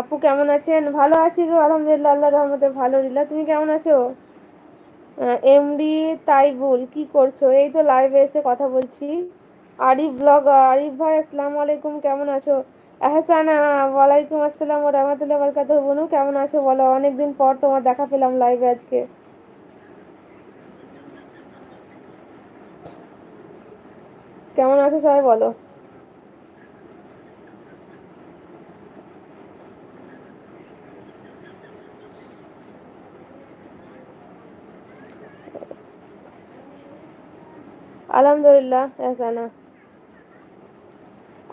আপু কেমন আছেন? ভালো আছি গো, আলহামদুলিল্লাহ আল্লাহ রহমতে ভালো রিলা তুমি কেমন আছো? এমডি তাইবুল, কি করছ? এই তো লাইভে এসে কথা বলছি। আরিফ ব্লগার আরিফ ভাই, আসসালামু আলাইকুম, কেমন আছো? এহসানা ওয়ালাইকুম আসসালাম ও রহমতুল্লাহ বরকাত বনু, কেমন আছো বলো? অনেকদিন পর তোমার দেখা পেলাম লাইভে আজকে। কেমন আছো সবাই বলো? আলহামদুলিল্লাহ এহসানা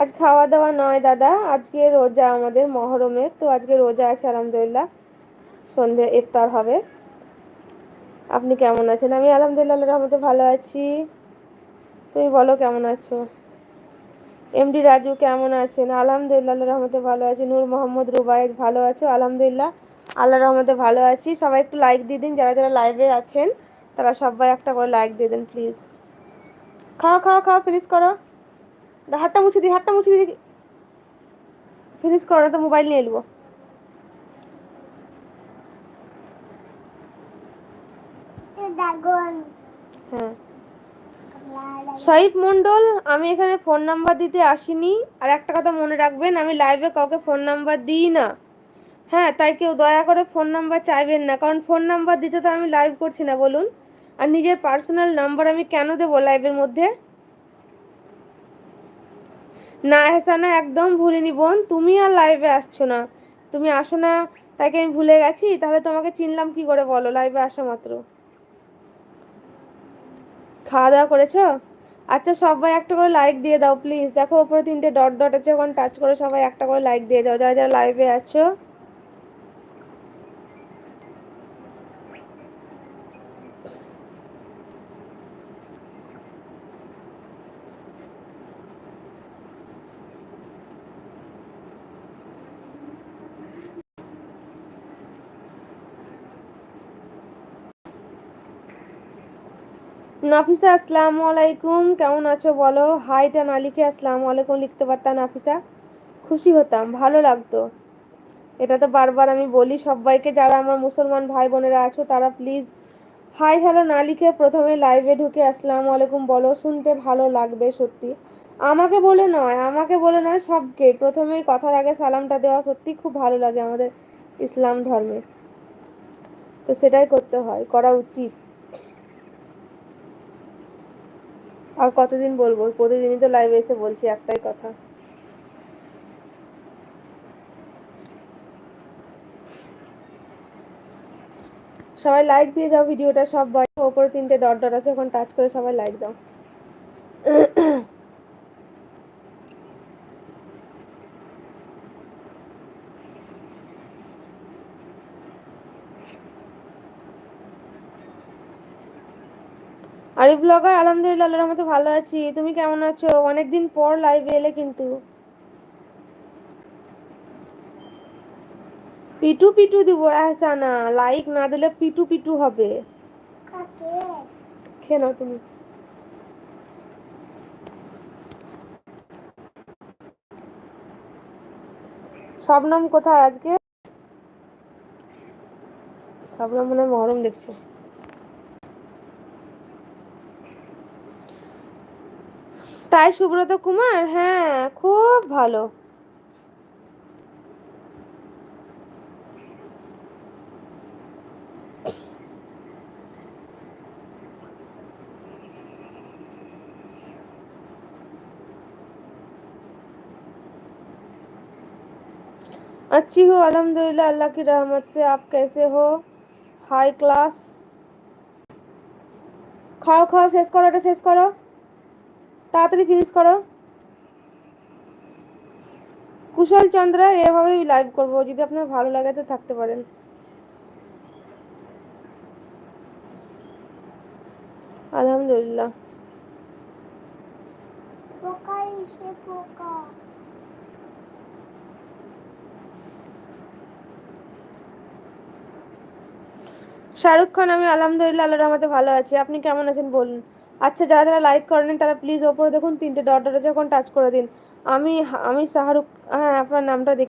আজ খাওয়া দাওয়া নয় দাদা, আজকে রোজা আমাদের মহরমের, তো আজকে রোজা আছে, আলহামদুলিল্লাহ। সন্ধে ইফতার হবে। আপনি কেমন আছেন? আমি আলহামদুলিল্লাহ রহমতে ভালো আছি। তুমি বলো কেমন আছো? এমডি রাজু কেমন আছেন? আলহামদুলিল্লাহ রহমতে ভালো আছি। নূর মোহাম্মদ রুবায়েদ ভালো আছো? আলহামদুলিল্লাহ, আল্লাহর রহমতে ভালো আছি। সবাই একটু লাইক দিয়ে দিন, যারা যারা লাইভে আছেন, তারা সবাই একটা করে লাইক দিয়ে দিন প্লিজ খাও খাও খাও ফিনিশ করো। হাতটা মুছে দিই হাতটা মুছে দিই ফিনিশ করো না তো মোবাইল নিয়ে নেব হ্যাঁ। শহীদ মণ্ডল আমি এখানে ফোন নাম্বার দিতে আসিনি। আর একটা কথা মনে রাখবেন আমি লাইভে কাউকে ফোন নাম্বার দিই না। হ্যাঁ তাই কেউ দয়া করে ফোন নাম্বার চাইবেন না। কারণ ফোন নাম্বার দিতে তো আমি লাইভ করছি না বলুন। আর নিজের পার্সোনাল নাম্বার আমি কেন দেবো লাইভের মধ্যে? না হেসানা একদম ভুলিনি বোন। তুমি আর লাইভে আসছো না। তুমি আসো না, তাকে আমি ভুলে গেছি। তাহলে তোমাকে চিনলাম কি করে বলো? লাইভে আসা মাত্র। খাওয়া দাওয়া করেছ? আচ্ছা সবাই একটা করে লাইক দিয়ে দাও প্লিজ দেখো, ওপরে তিনটে ডট ডট আছে। ওখানে টাচ করে সবাই একটা করে লাইক দিয়ে দাও। যারা যারা লাইভে আছো নাফিসা, আসসালামু আলাইকুম। কেমন আছো বলো? হাইটা না লিখে আসসালামু আলাইকুম লিখতে পারতাম নাফিসা? খুশি হতাম, ভালো লাগতো। এটা তো বারবার আমি বলি, সবাইকে যারা আমার মুসলমান ভাই বোনেরা আছো, তারা প্লিজ হাই হ্যালো না লিখে প্রথমে লাইভে ঢুকে আসসালামু আলাইকুম বলো, শুনতে ভালো লাগবে সত্যি। আমাকে বলে নয়, আমাকে বলে নয়, সবকে। প্রথমেই কথার আগে সালামটা দেওয়া সত্যি খুব ভালো লাগে আমাদের ইসলাম ধর্মে। তো সেটাই করতে হয়, করা উচিত। আর কতদিন বলব? প্রতিদিনই তো লাইভে এসে বলছি একটাই কথা। সবাই লাইক দিয়ে যাও ভিডিওটা সব বয়স ওপরে তিনটে ডট ডট আছে, ওখানে টাচ করে সবাই লাইক দাও। আরিফ ব্লগার আলহামদুলিল্লাহ, আল্লাহর রহমতে ভালো আছি। তুমি কেমন আছো? অনেকদিন পর লাইভে এলে কিন্তু। পিটু পিটু দিব এহসানা লাইক না দিলে পিটু পিটু হবে। খেয়ে নাও তুমি। শবনম কোথায় আজকে? শবনম মনে মহরম দেখছে। তাই সুব্রত কুমার হ্যাঁ খুব ভালো अच्छी हो अल्हम्दुलिल्लाह अल्लाह की रहमत से आप कैसे हो हाई क्लास খাও খাও শেষ করো এটা শেষ করো তাড়াতাড়ি ফিনিশ করো। কুশল চন্দ্র এভাবেই লাইভ করব। যদি আপনার ভালো লাগে তো থাকতে পারেন। আলহামদুলিল্লাহ। শাহরুখ খান আমি আলহামদুলিল্লাহ আল্লাহ রহমতে ভালো আছি। আপনি কেমন আছেন বলুন। আচ্ছা যারা যারা লাইক করেন তারা প্লিজ ওপরে দেখুন, তিনটে ডট ডটে যখন টাচ করে দিন। আমি আমি শাহরুখ হ্যাঁ আপনার নামটা দেখি